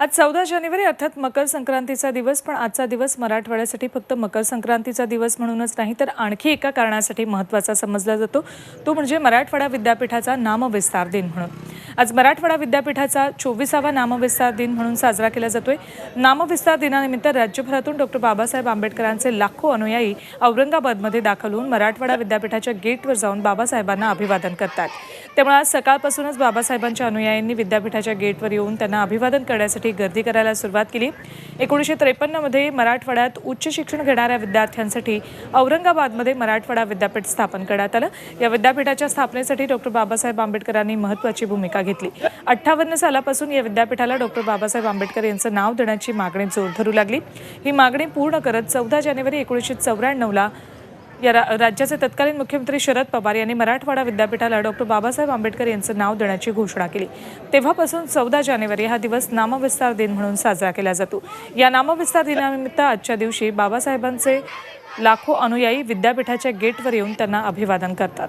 आज चौदा जानेवारी अर्थात मकर संक्रांतीचा दिवस पण आजचा दिवस मराठवाड्यासाठी फक्त मकर संक्रांतीचा दिवस म्हणूनच नाही तर आणखी एका कारणासाठी महत्त्वाचा समजला जातो. तो म्हणजे मराठवाडा विद्यापीठाचा नामविस्तार दिन म्हणून. आज मराठवाडा विद्यापीठाचा चोवीसावा नामविस्तार दिन म्हणून साजरा केला जातोय. नामविस्तार दिनानिमित्त राज्यभरातून डॉक्टर बाबासाहेब आंबेडकरांचे लाखो अनुयायी औरंगाबादमध्ये दाखल होऊन मराठवाडा विद्यापीठाच्या गेटवर जाऊन बाबासाहेबांना अभिवादन करतात. त्यामुळे आज सकाळपासूनच बाबासाहेबांच्या अनुयायांनी विद्यापीठाच्या गेटवर येऊन त्यांना अभिवादन करण्यासाठी गर्दी करायला सुरुवात केली. एकोणीसशे त्रेपन्नमध्ये मराठवाड्यात उच्च शिक्षण घेणाऱ्या विद्यार्थ्यांसाठी औरंगाबादमध्ये मराठवाडा विद्यापीठ स्थापन करण्यात आलं. या विद्यापीठाच्या स्थापनेसाठी डॉक्टर बाबासाहेब आंबेडकरांनी महत्त्वाची भूमिका घेतली अठ्ठावन्न सालापासून या विद्यापीठाला डॉक्टर बाबासाहेब आंबेडकर यांचं नाव देण्याची मागणी जोर धरू लागली. ही मागणी पूर्ण करत चौदा जानेवारी एकोणीसशे चौऱ्याण्णवला या रा राज्याचे तत्कालीन मुख्यमंत्री शरद पवार यांनी मराठवाडा विद्यापीठाला डॉक्टर बाबासाहेब आंबेडकर यांचं नाव देण्याची घोषणा केली. तेव्हापासून चौदा जानेवारी हा दिवस नामविस्तार दिन म्हणून साजरा केला जातो. या नामविस्तार दिनानिमित्त आजच्या दिवशी बाबासाहेबांचे लाखो अनुयायी विद्यापीठाच्या गेटवर येऊन त्यांना अभिवादन करतात.